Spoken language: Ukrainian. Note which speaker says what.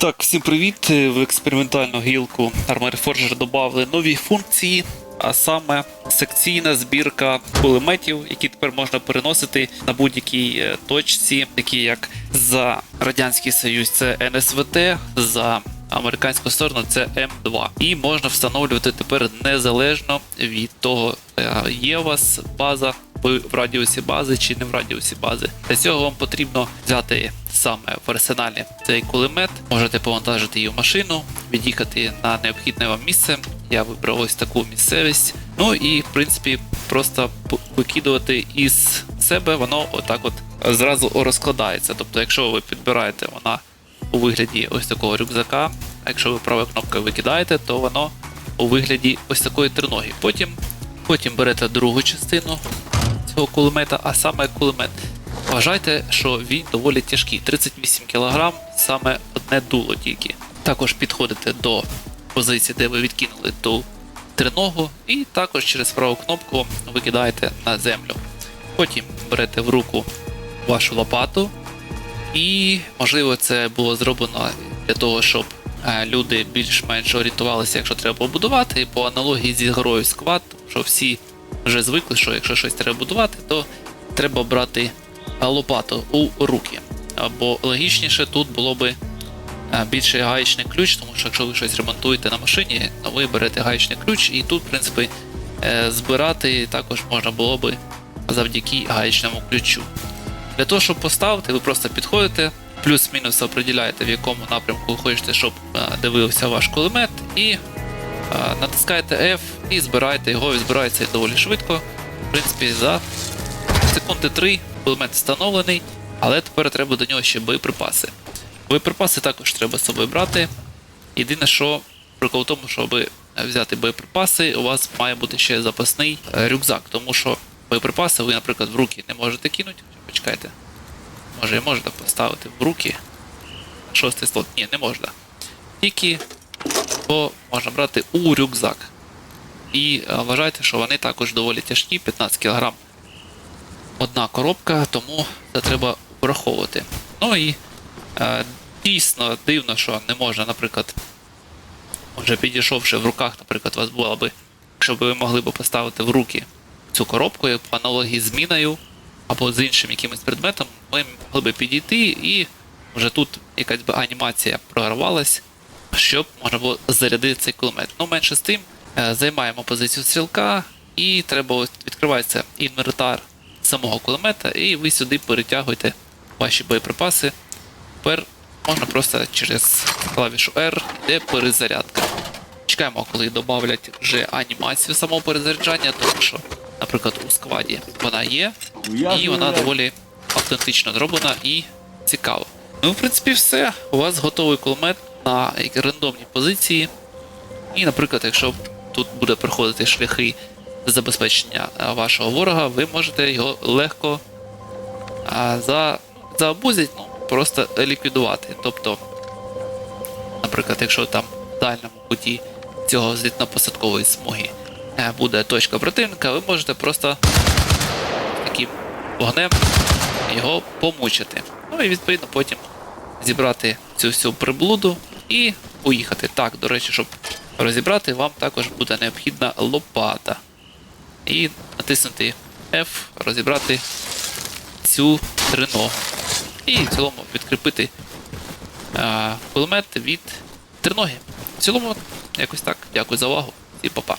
Speaker 1: Так, всім привіт. В експериментальну гілку Armored Forger додали нові функції, а саме секційна збірка кулеметів, які тепер можна переносити на будь-якій е, точці, такі як за Радянський Союз, це НСВТ, за американську сторону це М2. І можна встановлювати тепер незалежно від того, е, є у вас база в радіусі бази чи не в радіусі бази. Для цього вам потрібно взяти саме в арсеналі цей кулемет, можете повантажити її в машину, від'їхати на необхідне вам місце. Я вибрав ось таку місцевість. Ну і в принципі просто викидувати із себе воно отак от зразу розкладається. Тобто, якщо ви підбираєте вона у вигляді ось такого рюкзака, а якщо ви правою кнопкою викидаєте, то воно у вигляді ось такої триноги. Потім, потім берете другу частину цього кулемета, а саме кулемет. Вважайте, що він доволі тяжкий 38 кг, саме одне дуло тільки. Також підходите до позиції, де ви відкинули ту триногу, і також через праву кнопку викидаєте на землю. Потім берете в руку вашу лопату, і можливо це було зроблено для того, щоб е, люди більш-менш орієнтувалися, якщо треба побудувати, по аналогії зі грою сквад, що всі вже звикли, що якщо щось треба будувати, то треба брати лопату у руки. Або логічніше тут було би е, більше гаєчний ключ, тому що якщо ви щось ремонтуєте на машині, ви берете гаєчний ключ, і тут, в принципі, е, збирати також можна було би завдяки гаєчному ключу. Для того, щоб поставити, ви просто підходите, плюс-мінус определяєте, в якому напрямку ви хочете, щоб е, дивився ваш кулемет, і натискаєте F і збираєте його, і збирається доволі швидко. В принципі, за секунди 3 кулемет встановлений, але тепер треба до нього ще боєприпаси. Боєприпаси також треба з собою брати. Єдине, що прикол в тому, щоб взяти боєприпаси, у вас має бути ще запасний е, рюкзак, тому що боєприпаси ви, наприклад, в руки не можете кинути. Почекайте. Може і можна поставити в руки. Шостий слот. Ні, не можна. Тільки бо можна брати у рюкзак. І е, вважайте, що вони також доволі тяжкі, 15 кг одна коробка, тому це треба враховувати. Ну і е, дійсно дивно, що не можна, наприклад, вже підійшовши в руках, наприклад, у вас була би, якщо ви могли б поставити в руки цю коробку як по аналогії з міною або з іншим якимось предметом, ми могли б підійти і вже тут якась би анімація програвалась, щоб можна було зарядити цей кулемет. Ну, менше з тим, е, займаємо позицію стрілка, і треба відкривається інвентар самого кулемета, і ви сюди перетягуєте ваші боєприпаси. Тепер можна просто через клавішу R йде перезарядка. Чекаємо, коли додавлять вже анімацію самого перезаряджання, тому що, наприклад, у складі вона є, і вона доволі автентично зроблена і цікава. Ну, в принципі, все. У вас готовий кулемет на рандомній позиції. І, наприклад, якщо тут буде проходити шляхи забезпечення вашого ворога, ви можете його легко а, за, заобузять, ну, просто ліквідувати. Тобто, наприклад, якщо там в дальньому путі цього злітно-посадкової смуги е, буде точка противника, ви можете просто таким вогнем його помучити. Ну і відповідно потім зібрати цю всю приблуду і поїхати. Так, до речі, щоб розібрати, вам також буде необхідна лопата. І натиснути F, розібрати цю триногу. І в цілому відкріпити е, кулемет від триноги. В цілому, якось так. Дякую за увагу і па-па.